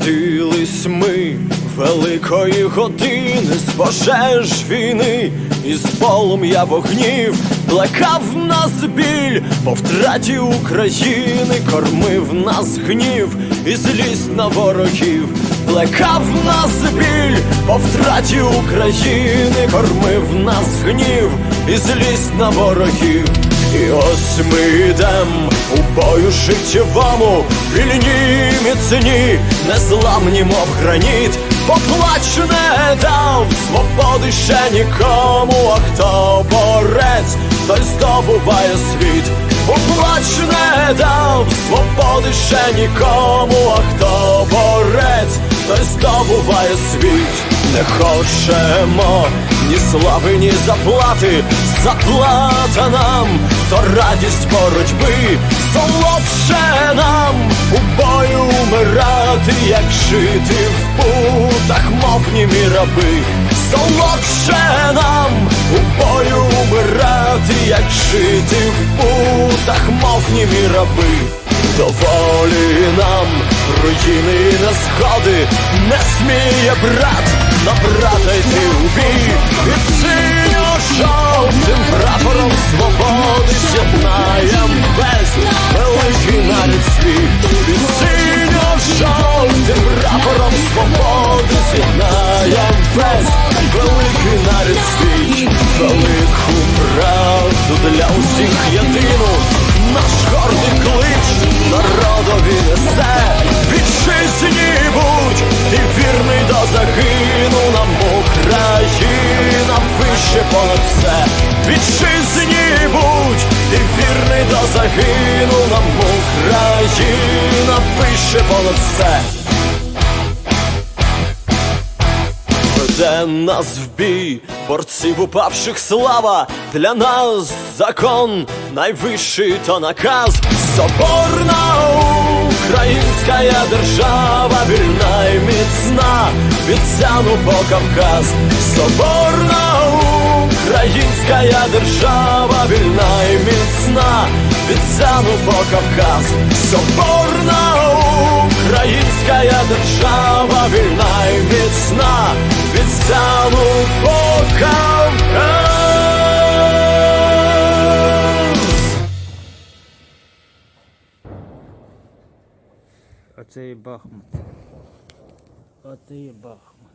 Народились ми великої години з пожеж війни, і з полум'я вогнів плекав нас біль по втраті України, кормив нас гнів і злість на ворогів, плекав нас біль по втраті України, кормив нас гнів і злість на ворогів. І ось ми йдем бою життєвому, вільні міцні, незламні, мов граніт, поплач дав свободи ще нікому, а хто борець, той здобуває світ, поплач дав свободи ще нікому, а хто борець, той здобуває світ, не хочемо ні слави, ні заплати, заплата нам, то боротьби, солодше нам у бою умирати, як жити в путах, мов раби, солодше нам у бою умирати, як жити в путах, мов раби. Доволі нам руїни і незгоди не сміє для усіх єдину. Наш гордий клич народові несе. Вітчизні будь і вірний до загину нам Україна вище понад все. Вітчизні будь і вірний до загину нам Україна вище понад все. Веде нас в бій, борців упавших слава, для нас закон найвищий то наказ, соборна українська держава, вільна і міцна, від Сяну по Кавказ, соборна українська держава, вільна і міцна, від Сяну по Кавказ, соборна українська держава, вільна і міцна, від Сяну Оце і Бахмут. Оце і Бахмут.